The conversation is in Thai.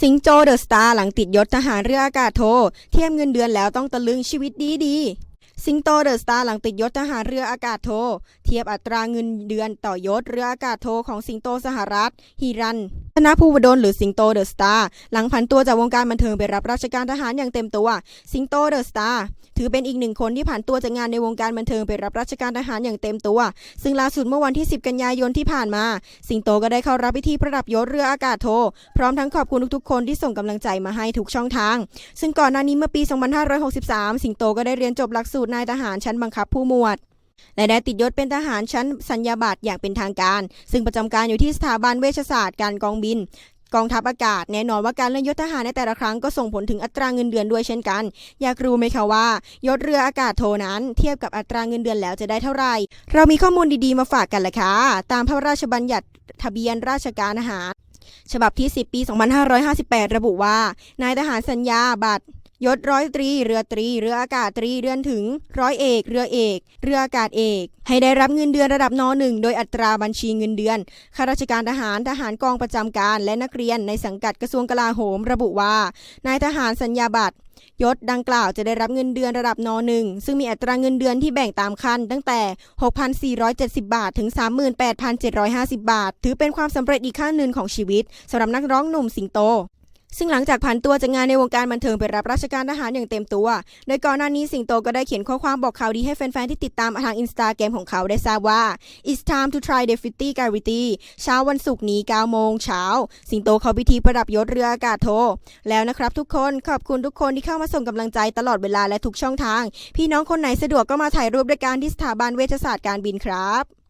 สิงโจเดอะสตาร์หลังติดยศทหารเรืออากาศโท เทียมเงินเดือนแล้วต้องตะลึงชีวิตดีดี สิงโตเดอะสตาร์หลังติดยศทหารเรืออากาศโท เทียบอัตราเงินเดือนต่อยศเรืออากาศโทของสิงโตสหรัฐ ฮิรันธนภูวดลหรือสิงโตเดอะสตาร์หลังผันตัวจากวงการบันเทิงไปรับราชการทหารอย่างเต็มตัว สิงโตเดอะสตาร์ถือเป็นอีกหนึ่งคนที่ผ่านตัวจากงานในวงการบันเทิงไปรับราชการทหารอย่างเต็มตัว ซึ่งล่าสุดเมื่อวันที่ 10 กันยายนที่ผ่านมา สิงโตก็ได้เข้ารับพิธีประดับยศเรืออากาศโท พร้อมทั้งขอบคุณทุกๆ คนที่ส่งกำลังใจมาให้ทุกช่องทาง ซึ่งก่อนหน้านี้เมื่อปี 2563 สิงโตก็ได้เรียนจบหลักสูตรนายทหารชั้นบังคับผู้หมวด และได้ติดยศเป็นทหารชั้นสัญญาบัตรอย่างเป็นทางการ ซึ่งประจำการอยู่ที่สถาบันเวชศาสตร์การกองบินกองทัพอากาศแน่นอนว่าการเลื่อนยศทหารในแต่ละครั้งก็ส่งผลถึงอัตราเงินเดือนด้วยเช่นกัน อยากรู้ไหมคะว่ายศเรืออากาศโทนั้นเทียบกับอัตราเงินเดือนแล้วจะได้เท่าไหร่ เรามีข้อมูลดีๆมาฝากกันละค่ะตามพระราชบัญญัติทะเบียนราชการทหาร ฉบับที่ 10 ปี 2558 ระบุว่า นายทหารสัญญาบัตร ยศร้อยตรี เรือตรี เรืออากาศตรีเรือนถึง ร้อยเอก เรือเอก เรืออากาศเอก ให้ได้รับเงินเดือนระดับนหนึ่งโดยอัตราบัญชีเงินเดือน ข้าราชการทหาร ทหารกองประจำการ และนักเรียนในสังกัดกระทรวงกลาโหม ระบุว่า นายทหารสัญญาบัตรยศดังกล่าวจะได้รับเงินเดือนระดับนหนึ่งซึ่งมีอัตราเงินเดือนที่แบ่งตามขั้น ตั้งแต่ 6,470 บาท ถึง 38,750 บาท ถือเป็นความสำเร็จอีกขั้นหนึ่งของชีวิตสำหรับนักร้องหนุ่มสิงโต ซึ่งหลังจากผันตัวจากงานในวงการบันเทิงไปรับราชการทหารอย่างเต็มตัว โดยก่อนหน้านี้สิงโตก็ได้เขียนข้อความบอกข่าวดีให้แฟนๆ ที่ติดตามทางอินสตาแกรมของเขาได้ทราบว่า it's time to try the 50 gravity เช้าวันศุกร์นี้9โมงเช้า สิงโตเขาพิธีประดับยศเรืออากาศโท แล้วนะครับทุกคนขอบคุณทุกคนที่เข้ามาส่งกำลังใจตลอดเวลาและทุกช่องทาง พี่น้องคนไหนสะดวกก็มาถ่ายรูปด้วยกันที่สถาบันเวชศาสตร์การบินครับ